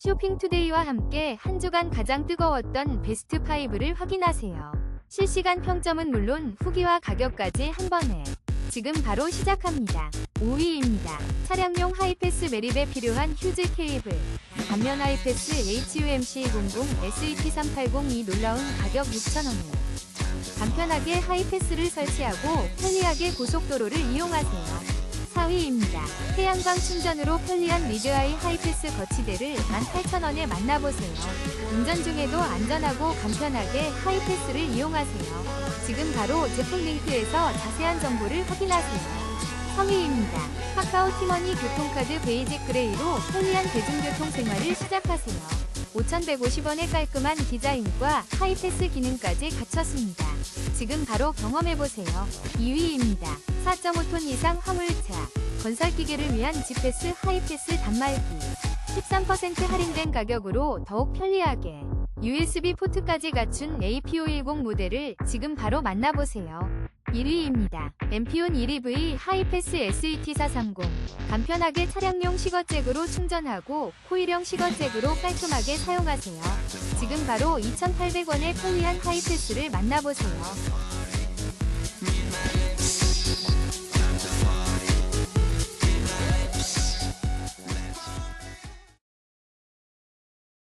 쇼핑투데이와 함께 한 주간 가장 뜨거웠던 베스트 5를 확인하세요. 실시간 평점은 물론 후기와 가격까지 한 번에. 지금 바로 시작합니다. 5위입니다. 차량용 하이패스 매립에 필요한 휴즈 케이블. 반면 하이패스 HUMC00 SET380이 놀라운 가격 6,000원에 간편하게 하이패스를 설치하고 편리하게 고속도로를 이용하세요. 4위입니다. 태양광 충전으로 편리한 리드아이 하이패스 거치대를 18,000원에 만나보세요. 운전 중에도 안전하고 간편하게 하이패스를 이용하세요. 지금 바로 제품 링크에서 자세한 정보를 확인하세요. 3위입니다. 카카오 티머니 교통카드 베이직 그레이로 편리한 대중교통 생활을 시작하세요. 5,150원의 깔끔한 디자인과 하이패스 기능까지 갖췄습니다. 지금 바로 경험해보세요. 2위입니다. 4.5톤 이상 화물차, 건설기계를 위한 지패스 하이패스 단말기. 13% 할인된 가격으로 더욱 편리하게 USB 포트까지 갖춘 AP510 모델을 지금 바로 만나보세요. 1위입니다. 엠피온 1EV 하이패스 SET430 간편하게 차량용 시거잭으로 충전하고 코일형 시거잭으로 깔끔하게 사용하세요. 지금 바로 2,800원의 편리한 하이패스를 만나보세요.